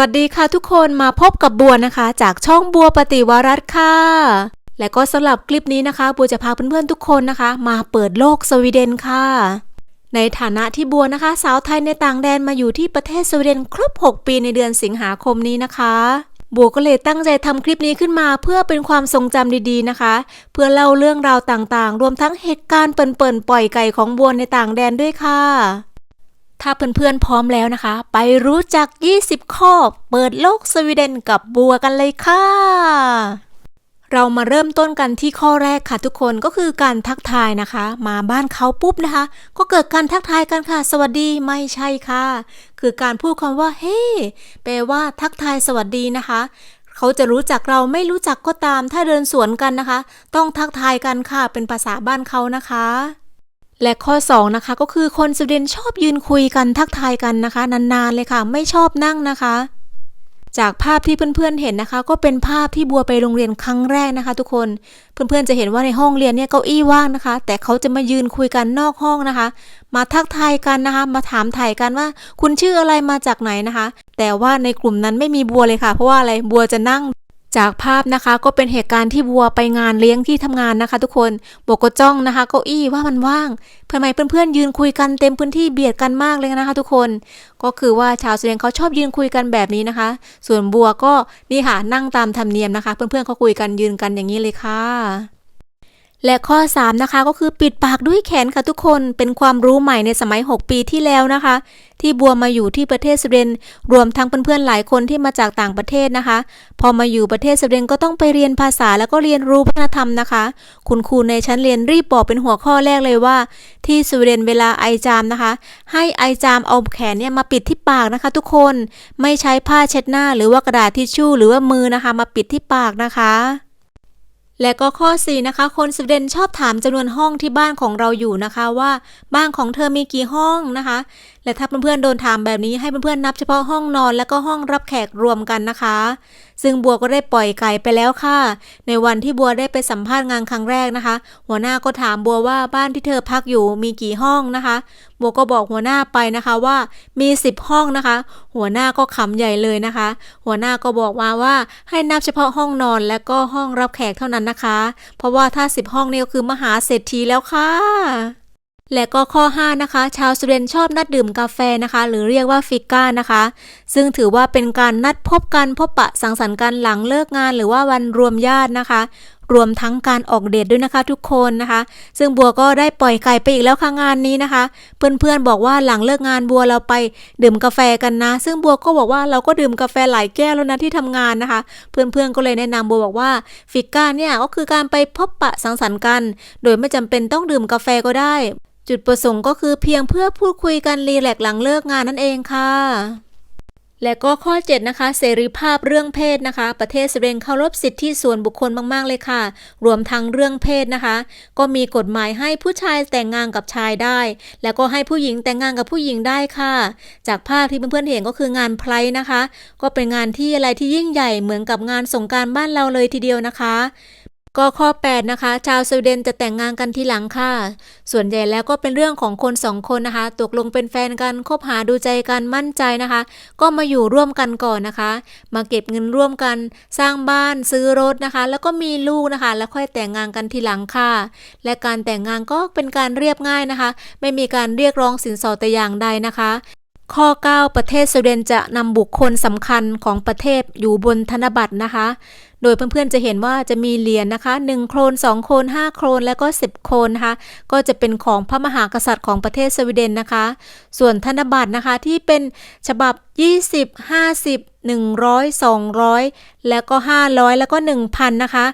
วัสดีค่ะทุกคนมาพบกับบัวนะคะ จากช่องบัวปฏิวรัตค่ะ และก็สำหรับคลิปนี้นะคะ บัวจะพาเพื่อนๆทุกคนนะคะ มาเปิดโลกสวีเดนค่ะ ในฐานะที่บัวนะคะ สาวไทยในต่างแดนมาอยู่ที่ประเทศสวีเดนครบ 6 ปีในเดือนสิงหาคมนี้นะคะ บัวก็เลยตั้งใจทำคลิปนี้ขึ้นมา เพื่อเป็นความทรงจำดีๆนะคะ เพื่อเล่าเรื่องราวต่างๆ รวมทั้งเหตุการณ์เปิ่นๆปล่อยไก่ของบัวในต่างแดนด้วยค่ะ ถ้าเพื่อนๆพร้อมแล้วนะคะ ไปรู้จัก 20 ข้อ เปิดโลกสวีเดนกับบัวกันเลยค่ะ เรามาเริ่มต้นกันที่ข้อแรกค่ะทุกคนก็คือการทักทายนะคะ มาบ้านเขาปุ๊บนะคะ ก็เกิดการทักทายกันค่ะ สวัสดีไม่ใช่ค่ะ คือการพูดคำว่า เฮ้แปลว่าทักทายสวัสดีนะคะเขาจะรู้จักเราไม่รู้จักก็ตาม ถ้าเดินสวนกันนะคะ ต้องทักทายกันค่ะ เป็นภาษาบ้านเขานะคะ และข้อ 2 นะคะ ก็คือคนสวีเดนชอบยืนคุยกันทักทายกันนะคะ นานๆเลยค่ะ ไม่ชอบนั่งนะคะ จากภาพที่เพื่อนๆเห็นนะคะ ก็เป็นภาพที่บัวไปโรงเรียนครั้งแรกนะคะ ทุกคนเพื่อนๆจะเห็นว่าในห้องเรียนเนี่ยเก้าอี้ว่างนะคะ แต่เขาจะมายืนคุยกันนอกห้องนะคะ มาทักทายกันนะคะ มาถามถ่ายกันว่า คุณชื่ออะไรมาจากไหนนะคะ แต่ว่าในกลุ่มนั้นไม่มีบัวเลยค่ะ เพราะว่าอะไรบัวจะนั่ง จากภาพนะคะก็เป็นเหตุการณ์ที่บัวไปงานเลี้ยงที่ทำงานนะคะ ทุกคนบัวก็จ้องนะคะเก้าอี้ว่ามันว่างเพื่อนใหมเพื่อนๆยืนคุยกันเต็มพื้นที่เบียดกันมากเลยนะคะ ทุกคนก็คือว่าชาวสวีเดนเขาชอบยืนคุยกันแบบนี้นะคะ ส่วนบัวก็นี่ค่ะนั่งตามธรรมเนียมนะคะ เพื่อนๆเขาคุยกันยืนกันอย่างนี้เลยค่ะ และข้อ 3 นะคะก็คือปิดปากด้วยแขนค่ะทุกคนเป็นความรู้ใหม่ในสมัย 6 ปีที่แล้วนะคะ ที่บัวมาอยู่ที่ประเทศสวีเดนรวมทั้งเพื่อนๆหลายคนที่มาจากต่างประเทศนะคะ พอมาอยู่ประเทศสวีเดนก็ต้องไปเรียนภาษาแล้วก็เรียนรู้วัฒนธรรมนะคะ คุณครูในชั้นเรียนรีบบอกเป็นหัวข้อแรกเลยว่า ที่สวีเดนเวลาไอจามนะคะ ให้ไอจามเอาแขนเนี่ยมาปิดที่ปากนะคะ ทุกคนไม่ใช้ผ้าเช็ดหน้า หรือว่ากระดาษทิชชู่หรือว่ามือนะคะ มาปิดที่ปากนะคะ และก็ข้อ 4 นะคะ คนสวีเดนชอบถามจำนวนห้องที่บ้านของเราอยู่นะคะว่า บ้านของเธอมีกี่ห้องนะคะและถ้าเพื่อนๆโดนถามแบบนี้ให้เพื่อนๆนับเฉพาะห้องนอนแล้วก็ห้องรับแขกรวมกันนะคะ ซึ่งบัวก็ได้ปล่อยไก่ไปแล้วค่ะ ในวันที่บัวได้ไปสัมภาษณ์งานครั้งแรกนะคะ หัวหน้าก็ถามบัวว่าบ้านที่เธอพักอยู่มีกี่ห้องนะคะ บัวก็บอกหัวหน้าไปนะคะว่ามี 10 ห้องนะคะ หัวหน้าก็ขำใหญ่เลยนะคะ หัวหน้าก็บอกมาว่าให้นับเฉพาะห้องนอนและก็ห้องรับแขกเท่านั้นนะคะ เพราะว่าถ้า 10 ห้องนี่ก็คือมหาเศรษฐีแล้วค่ะ และก็ข้อ 5 นะคะ ชาวสวีเดนชอบนัดดื่มกาแฟนะคะ หรือเรียกว่าฟิก้านะคะ ซึ่งถือว่าเป็นการนัดพบกันพบปะสังสรรค์กันหลังเลิกงาน หรือว่าวันรวมญาตินะคะ รวมทั้งการออกเดทด้วยนะคะทุกคนนะคะ ซึ่งบัวก็ได้ปล่อยไก่ไปอีกแล้วค่ะงานนี้นะคะ เพื่อนๆบอกว่าหลังเลิกงานบัวเราไปดื่มกาแฟกันนะ ซึ่งบัวก็บอกว่าเราก็ดื่มกาแฟหลายแก้วแล้วนะที่ทำงานนะคะ เพื่อนๆก็เลยแนะนำบัวบอกว่าฟิก้าเนี่ยก็คือการไปพบปะสังสรรค์กัน โดยไม่จำเป็นต้องดื่มกาแฟก็ได้ จุดประสงค์ก็คือเพียงเพื่อพูดคุยกันรีแลกหลังเลิกงานนั่นเองค่ะ และก็ข้อ 7 นะคะ เสรีภาพเรื่องเพศนะคะ ประเทศสวีเดนเคารพสิทธิส่วนบุคคลมาก ๆ เลยค่ะ รวมทั้งเรื่องเพศนะคะ ก็มีกฎหมายให้ผู้ชายแต่งงานกับชายได้ แล้วก็ให้ผู้หญิงแต่งงานกับผู้หญิงได้ค่ะ จากภาพที่เพื่อนๆเห็นก็คืองานไพร์นะคะ ก็เป็นงานที่อะไรที่ยิ่งใหญ่เหมือนกับงานสงการบ้านเราเลยทีเดียวนะคะ ก็ข้อ 8 นะคะ ชาวสวีเดนจะแต่งงานกันทีหลังค่ะ ส่วนใหญ่แล้วก็เป็นเรื่องของคนสองคนนะคะ ตกลงเป็นแฟนกันคบหาดูใจกันมั่นใจนะคะ ก็มาอยู่ร่วมกันก่อนนะคะ มาเก็บเงินร่วมกัน สร้างบ้านซื้อรถนะคะ แล้วก็มีลูกนะคะ แล้วค่อยแต่งงานกันทีหลังค่ะ และการแต่งงานก็เป็นการเรียบง่ายนะคะ ไม่มีการเรียกร้องสินสอดแต่อย่างใดนะคะ ข้อ 9 ประเทศสวีเดนจะนำบุคคลสำคัญของประเทศอยู่บนธนบัตรนะคะ โดยเพื่อนๆจะเห็นว่าจะมีเหรียญนะคะ 1 โครน 2 โครน 5 โครน แล้วก็ 10 โครนนะคะ ก็จะเป็นของพระมหากษัตริย์ของประเทศสวีเดนนะคะ ส่วนธนบัตรนะคะที่เป็นฉบับ 20 50 100 200 แล้วก็ 500 แล้วก็ 1,000 นะคะ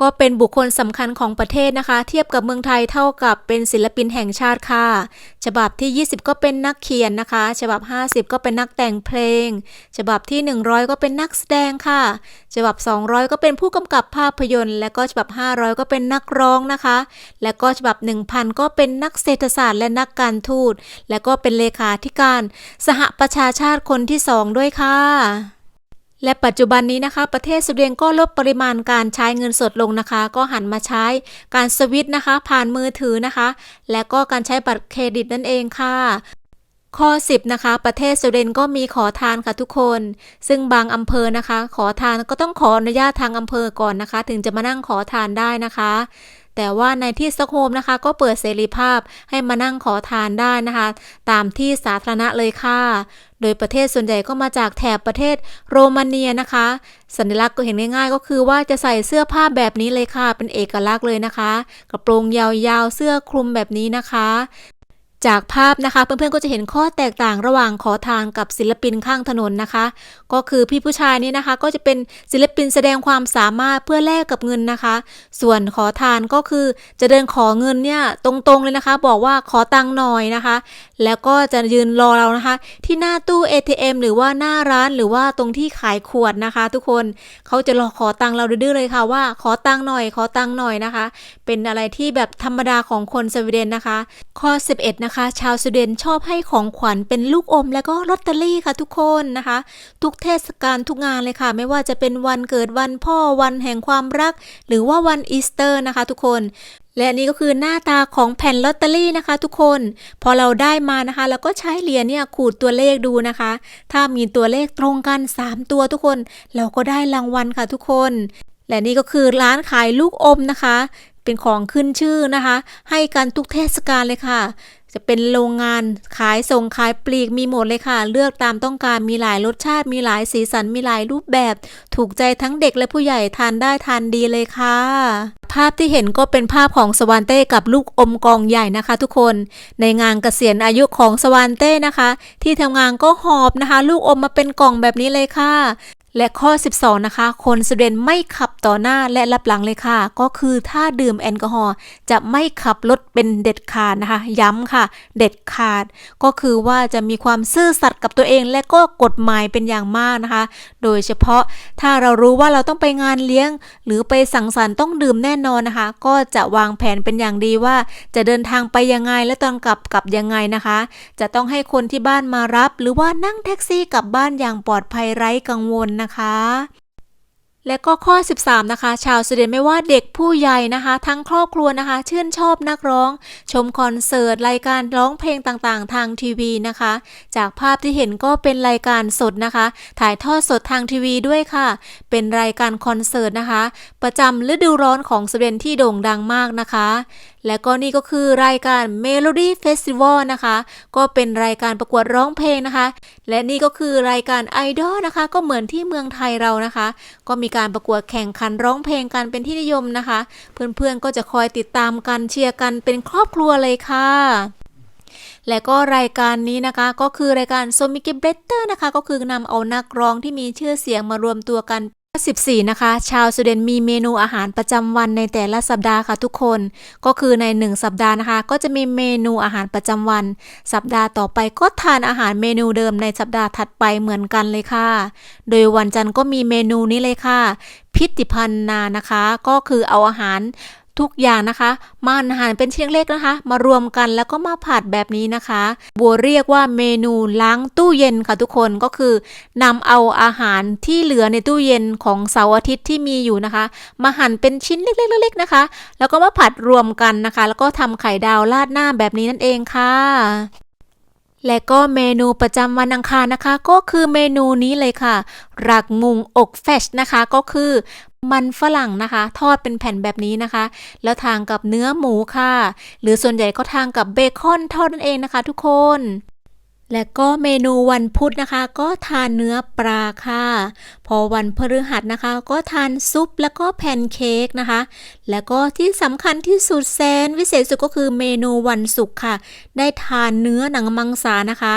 ก็เป็นบุคคลสำคัญของประเทศนะคะ เทียบกับเมืองไทยเท่ากับเป็นศิลปินแห่งชาติค่ะ ฉบับที่ 20 ก็เป็นนักเขียนนะคะ ฉบับ 50 ก็เป็นนักแต่งเพลง ฉบับที่ 100 ก็เป็นนักแสดงค่ะ ฉบับ 200 ก็เป็นผู้กำกับภาพยนตร์ และก็ฉบับ 500 ก็เป็นนักร้องนะคะ และก็ฉบับ 1,000 ก็เป็นนักเศรษฐศาสตร์และนักการทูต และก็เป็นเลขาธิการ สหประชาชาติคนที่ 2 ด้วยค่ะ และปัจจุบันนี้นะคะ ประเทศสวีเดนก็ลดปริมาณการใช้เงินสดลงนะคะ ก็หันมาใช้การสวิตนะคะ ผ่านมือถือนะคะ และก็การใช้บัตรเครดิตนั่นเองค่ะข้อ 10 นะคะ ประเทศสวีเดนก็มีขอทานค่ะทุกคน ซึ่งบางอำเภอนะคะ ขอทานก็ต้องขออนุญาตทางอำเภอก่อนนะคะ ถึงจะมานั่งขอทานได้นะคะ แต่ว่าในที่สต็อกโฮมนะคะก็เปิดเสรีภาพให้มานั่งขอทานได้นะคะ ตามที่สาธารณะเลยค่ะ โดยประเทศส่วนใหญ่ก็มาจากแถบประเทศโรมาเนียนะคะ สัญลักษณ์ก็เห็นง่ายๆ ก็คือว่าจะใส่เสื้อผ้าแบบนี้เลยค่ะ เป็นเอกลักษณ์เลยนะคะ กระโปรงยาวๆ เสื้อคลุมแบบนี้นะคะ จากภาพนะคะเพื่อนๆก็จะเห็นข้อแตกต่างระหว่างขอทานกับศิลปินข้างถนนนะคะ ก็คือพี่ผู้ชายนี่นะคะก็จะเป็นศิลปินแสดงความสามารถเพื่อแลกกับเงินนะคะ ส่วนขอทานก็คือจะเดินขอเงินเนี่ยตรงๆเลยนะคะ บอกว่าขอตังค์หน่อยนะคะ แล้วก็จะยืนรอเรานะคะ ที่หน้าตู้ ATM หรือว่าหน้าร้านหรือว่าตรงที่ขายขวดนะคะ ทุกคนเขาจะรอขอตังค์เราดื้อๆเลยค่ะว่าขอตังค์หน่อย ขอตังค์หน่อยนะคะ เป็นอะไรที่แบบธรรมดาของคนสวีเดนนะคะ ข้อ 11นะคะชาวสวีเดนชอบให้ของขวัญเป็นลูกอม และก็ลอตเตอรี่ค่ะทุกคนนะคะ ทุกเทศกาลทุกงานเลยค่ะ ไม่ว่าจะเป็นวันเกิดวันพ่อวันแห่งความรัก หรือว่าวันอีสเตอร์นะคะ ทุกคนและนี่ก็คือหน้าตาของแผ่นลอตเตอรี่นะคะทุกคน พอเราได้มานะคะเราก็ใช้เหรียญเนี่ยขูดตัวเลขดูนะคะ ถ้ามีตัวเลขตรงกัน 3 ตัวทุกคน เราก็ได้รางวัลค่ะทุกคน และนี่ก็คือร้านขายลูกอมนะคะ เป็นของขึ้นชื่อนะคะ ให้กันทุกเทศกาลเลยค่ะ จะเป็นโรงงานขายส่งขายปลีกมีหมดเลยค่ะ เลือกตามต้องการมีหลายรสชาติ มีหลายสีสันมีหลายรูปแบบ ถูกใจทั้งเด็กและผู้ใหญ่ทานได้ทานดีเลยค่ะ ภาพที่เห็นก็เป็นภาพของสวานเต้กับลูกอมกองใหญ่นะคะ ทุกคนในงานเกษียณอายุของสวานเต้นะคะ ที่ทำงานก็หอบนะคะ ลูกอมมาเป็นกล่องแบบนี้เลยค่ะ และข้อ 12 นะคะ คนสวีเดนไม่ขับต่อหน้าและรับหลังเลยค่ะ ก็คือถ้าดื่มแอลกอฮอล์จะไม่ขับรถเป็นเด็ดขาดนะคะ ย้ำค่ะ เด็ดขาด ก็คือว่าจะมีความซื่อสัตย์กับตัวเอง และก็กฎหมายเป็นอย่างมากนะคะ โดยเฉพาะถ้าเรารู้ว่าเราต้องไปงานเลี้ยง หรือไปสังสรรค์ต้องดื่มแน่นอนนะคะ ก็จะวางแผนเป็นอย่างดีว่า จะเดินทางไปยังไงและตอนกลับกลับยังไงนะคะ จะต้องให้คนที่บ้านมารับ หรือว่านั่งแท็กซี่กลับบ้านอย่างปลอดภัยไร้กังวลนะคะ และก็ข้อ 13 นะคะ ชาวสวีเดนไม่ว่าเด็กผู้ใหญ่นะคะ ทั้งครอบครัวนะคะ ชื่นชอบนักร้อง ชมคอนเสิร์ตรายการร้องเพลงต่างๆ ทางทีวีนะคะ จากภาพที่เห็นก็เป็นรายการสดนะคะ ถ่ายทอดสดทางทีวีด้วยค่ะ เป็นรายการคอนเสิร์ตนะคะ ประจำฤดูร้อนของสวีเดนที่โด่งดังมากนะคะ และก็นี่ก็คือรายการ Melody Festival นะคะ ก็เป็นรายการประกวดร้องเพลงนะคะ และนี่ก็คือรายการไอดอลนะคะ ก็เหมือนที่เมืองไทยเรานะคะ ก็มีการประกวดแข่งขันร้องเพลงกันเป็นที่นิยมนะคะ เพื่อนๆก็จะคอยติดตามกันเชียร์กันเป็นครอบครัวเลยค่ะและก็รายการนี้นะคะก็คือรายการ s o m i k i b r e t t e r นะคะ ก็คือนำเอานักร้องที่มีชื่อเสียงมารวมตัวกัน 14 นะคะ ชาวสวีเดนมีเมนูอาหารประจำวันในแต่ละสัปดาห์ค่ะทุกคน ก็คือใน 1 สัปดาห์นะคะ ก็จะมีเมนูอาหารประจำวัน สัปดาห์ต่อไปก็ทานอาหารเมนูเดิมในสัปดาห์ถัดไปเหมือนกันเลยค่ะ โดยวันจันทร์ก็มีเมนูนี้เลยค่ะ พิติพันนานะคะ ก็คือเอาอาหาร ทุกอย่างนะคะมาหั่นเป็นชิ้นเล็กนะคะ มารวมกันแล้วก็มาผัดแบบนี้นะคะ บัวเรียกว่าเมนูล้างตู้เย็นค่ะทุกคนก็คือนำเอาอาหารที่เหลือในตู้เย็นของเสาร์อาทิตย์ที่มีอยู่นะคะ มาหั่นเป็นชิ้นเล็กๆๆนะคะ แล้วก็มาผัดรวมกันนะคะ แล้วก็ทำไข่ดาวราดหน้าแบบนี้นั่นเองค่ะ และก็เมนูประจำวันอังคารนะคะ ก็คือเมนูนี้เลยค่ะ รักมุงอกแฟชนะคะก็คือมันฝรั่งนะคะ ทอดเป็นแผ่นแบบนี้นะคะ แล้วทานกับเนื้อหมูค่ะ หรือส่วนใหญ่ก็ทานกับเบคอนทอดนั่นเองนะคะ ทุกคน และก็เมนูวันพุธนะคะ ก็ทานเนื้อปลาค่ะ พอวันพฤหัสนะคะ ก็ทานซุปแล้วก็แพนเค้กนะคะ แล้วก็ที่สำคัญที่สุดแสนวิเศษสุดก็คือเมนูวันศุกร์ค่ะ ได้ทานเนื้อหนังมังสานะคะ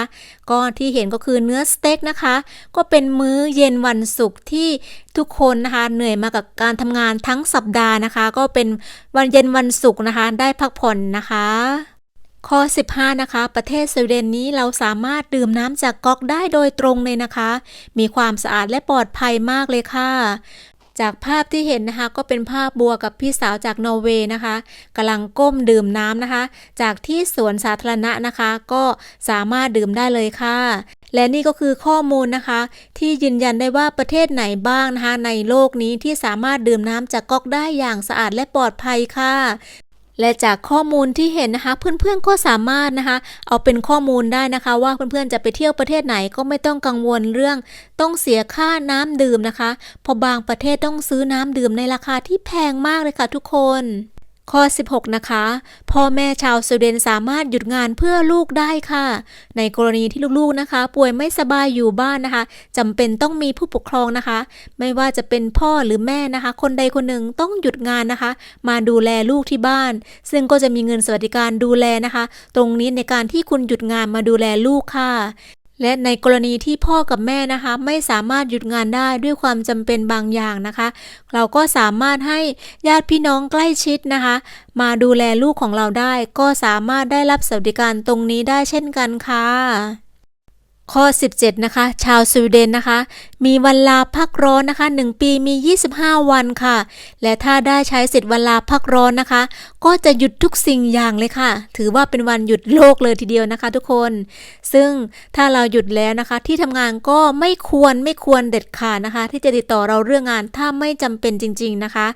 ก็ที่เห็นก็คือเนื้อสเต็กนะคะ ก็เป็นมื้อเย็นวันศุกร์ที่ทุกคนนะคะเหนื่อยมากับการทำงานทั้งสัปดาห์นะคะ ก็เป็นวันเย็นวันศุกร์นะคะ ได้พักผ่อนนะคะ ข้อ 15 นะคะ ประเทศสวีเดนนี้เราสามารถดื่มน้ำจากก๊อกได้โดยตรงเลยนะคะ มีความสะอาดและปลอดภัยมากเลยค่ะ จากภาพที่เห็นนะคะก็เป็นภาพบัวกับพี่สาวจากนอร์เวย์นะคะกำลังก้มดื่มน้ำนะคะ จากที่สวนสาธารณะนะคะ ก็สามารถดื่มได้เลยค่ะและนี่ก็คือข้อมูลนะคะ ที่ยืนยันได้ว่าประเทศไหนบ้างนะคะ ในโลกนี้ที่สามารถดื่มน้ำจากก๊อกได้อย่างสะอาดและปลอดภัยค่ะ และจากข้อมูลที่เห็นนะคะ เพื่อนๆก็สามารถนะคะ เอาเป็นข้อมูลได้นะคะ ว่าเพื่อนๆจะไปเที่ยวประเทศไหนก็ไม่ต้องกังวลเรื่อง ต้องเสียค่าน้ำดื่มนะคะเพราะบางประเทศต้องซื้อน้ำดื่มในราคาที่แพงมากเลยค่ะทุกคน ข้อ 16 นะคะ พ่อแม่ชาวสวีเดนสามารถหยุดงานเพื่อลูกได้ค่ะ ในกรณีที่ลูกๆนะคะ ป่วยไม่สบายอยู่บ้านนะคะจำเป็นต้องมีผู้ปกครองนะคะ ไม่ว่าจะเป็นพ่อหรือแม่นะคะ คนใดคนหนึ่งต้องหยุดงานนะคะ มาดูแลลูกที่บ้าน ซึ่งก็จะมีเงินสวัสดิการดูแลนะคะ ตรงนี้ในการที่คุณหยุดงานมาดูแลลูกค่ะ และในกรณีที่พ่อกับแม่นะคะ ไม่สามารถหยุดงานได้ด้วยความจำเป็นบางอย่างนะคะ เราก็สามารถให้ญาติพี่น้องใกล้ชิดนะคะ มาดูแลลูกของเราได้ ก็สามารถได้รับสวัสดิการตรงนี้ได้เช่นกันค่ะ ข้อ 17 นะคะ ชาวสวีเดนนะคะ มีวันลาพักร้อนนะคะ 1 ปีมี 25 วันค่ะ และถ้าได้ใช้สิทธิ์วันลาพักร้อนนะคะ ก็จะหยุดทุกสิ่งอย่างเลยค่ะ ถือว่าเป็นวันหยุดโลกเลยทีเดียวนะคะ ทุกคน ซึ่งถ้าเราหยุดแล้วนะคะ ที่ทำงานก็ไม่ควรไม่ควรเด็ดขาดนะคะ ที่จะติดต่อเราเรื่องงานถ้าไม่จำเป็นจริง ๆนะคะ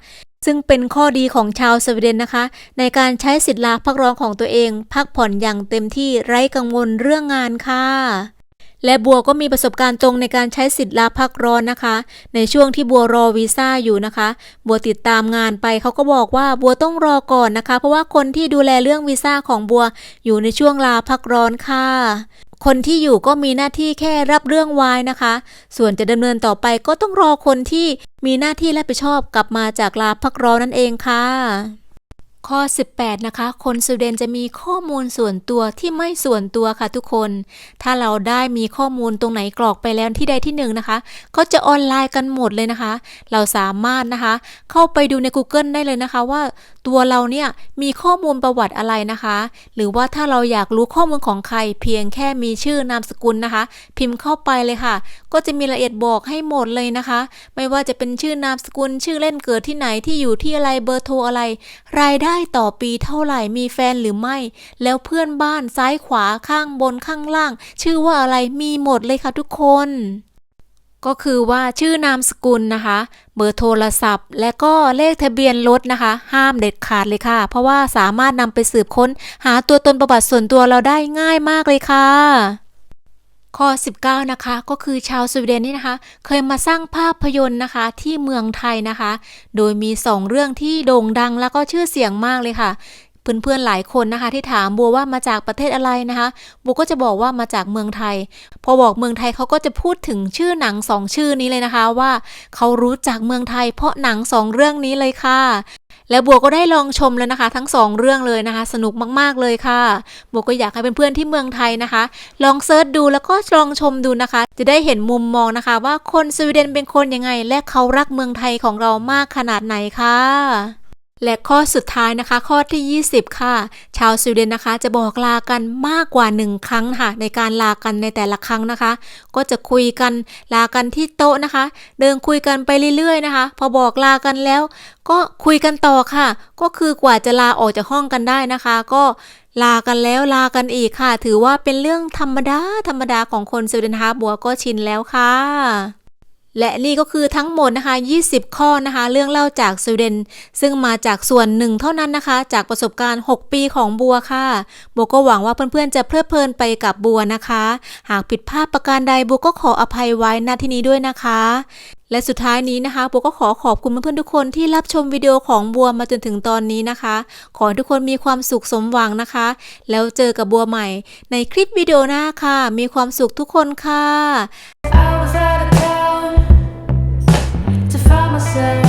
ซึ่งเป็นข้อดีของชาวสวีเดนนะคะ ในการใช้สิทธิ์ลาพักร้อนของตัวเอง พักผ่อนอย่างเต็มที่ไร้กังวลเรื่องงานค่ะ และบัวก็มีประสบการณ์ตรงในการใช้สิทธิ์ลาพักร้อนนะคะ ในช่วงที่บัวรอวีซ่าอยู่นะคะ บัวติดตามงานไปเขาก็บอกว่าบัวต้องรอก่อนนะคะ เพราะว่าคนที่ดูแลเรื่องวีซ่าของบัวอยู่ในช่วงลาพักร้อนค่ะคนที่อยู่ก็มีหน้าที่แค่รับเรื่องไว้นะคะ ส่วนจะดำเนินต่อไปก็ต้องรอคนที่มีหน้าที่รับผิดชอบกลับมาจากลาพักร้อนนั่นเองค่ะ ข้อ 18 นะคะ คนสวีเดนจะมีข้อมูลส่วนตัวที่ไม่ส่วนตัวค่ะทุกคน ถ้าเราได้มีข้อมูลตรงไหนกรอกไปแล้วที่ใดที่หนึ่งนะคะ ก็จะออนไลน์กันหมดเลยนะคะ เราสามารถนะคะ เข้าไปดูใน Google ได้เลยนะคะว่าตัวเราเนี่ยมีข้อมูลประวัติอะไรนะคะ หรือว่าถ้าเราอยากรู้ข้อมูลของใคร เพียงแค่มีชื่อนามสกุลนะคะ พิมพ์เข้าไปเลยค่ะ ก็จะมีรายละเอียดบอกให้หมดเลยนะคะ ไม่ว่าจะเป็นชื่อนามสกุล ชื่อเล่นเกิดที่ไหนที่อยู่ที่อะไรเบอร์โทรอะไร รายได้ต่อปีเท่าไหร่มีแฟนหรือไม่ แล้วเพื่อนบ้านซ้ายขวาข้างบนข้างล่าง ชื่อว่าอะไรมีหมดเลยค่ะทุกคน ก็คือว่าชื่อนามสกุลนะคะ เบอร์โทรศัพท์ และก็เลขทะเบียนรถนะคะ ห้ามเด็ดขาดเลยค่ะ เพราะว่าสามารถนำไปสืบค้น หาตัวตนประวัติส่วนตัวเราได้ง่ายมากเลยค่ะ ข้อ 19 นะคะ ก็คือชาวสวีเดนนี่นะคะ เคยมาสร้างภาพยนตร์นะคะที่เมืองไทยนะคะ โดยมี 2 เรื่องที่โด่งดังแล้วก็ชื่อเสียงมากเลยค่ะเพื่อนๆหลายคนนะคะที่ถามบัวว่ามาจากประเทศอะไรนะคะบัวก็จะบอกว่ามาจากเมืองไทย พอบอกเมืองไทยเขาก็จะพูดถึงชื่อหนังสองชื่อนี้เลยนะคะว่าเขารู้จักเมืองไทยเพราะหนังสองเรื่องนี้เลยค่ะ และบัวก็ได้ลองชมแล้วนะคะ ทั้งสองเรื่องเลยนะคะ สนุกมากๆเลยค่ะ บัวก็อยากให้เพื่อนๆที่เมืองไทยนะคะ ลองเซิร์ชดูแล้วก็ลองชมดูนะคะ จะได้เห็นมุมมองนะคะ ว่าคนสวีเดนเป็นคนยังไง และเขารักเมืองไทยของเรามากขนาดไหนค่ะ และข้อสุดท้ายนะคะ ข้อที่ 20 ค่ะ ชาวสวีเดนนะคะ จะบอกลากันมากกว่า 1 ครั้งค่ะ ในการลากันในแต่ละครั้งนะคะ ก็จะคุยกันลากันที่โต๊ะนะคะ เดินคุยกันไปเรื่อย ๆ นะคะ พอบอกลากันแล้ว ก็คุยกันต่อค่ะ ก็คือกว่าจะลาออกจากห้องกันได้นะคะ ก็ลากันแล้วลากันอีกค่ะ ถือว่าเป็นเรื่องธรรมดาธรรมดาของคนสวีเดนนะคะบัวก็ชินแล้วค่ะ และนี่ก็คือทั้งหมดนะคะ 20 ข้อนะคะ เรื่องเล่าจากสวีเดน ซึ่งมาจากส่วนหนึ่งเท่านั้นนะคะ จากประสบการณ์ 6 ปีของบัวค่ะ บัวก็หวังว่าเพื่อนๆ จะเพลิดเพลินไปกับบัวนะคะ หากผิดพลาดประการใดบัวก็ขออภัยไว้ณที่นี้ด้วยนะคะและสุดท้ายนี้นะคะบัวก็ขอขอบคุณเพื่อนๆทุกคนที่รับชมวิดีโอของบัวมาจนถึงตอนนี้นะคะ ขอให้ทุกคนมีความสุขสมหวังนะคะ แล้วเจอกับบัวใหม่ ในคลิปวิดีโอหน้าค่ะ มีความสุขทุกคนค่ะ say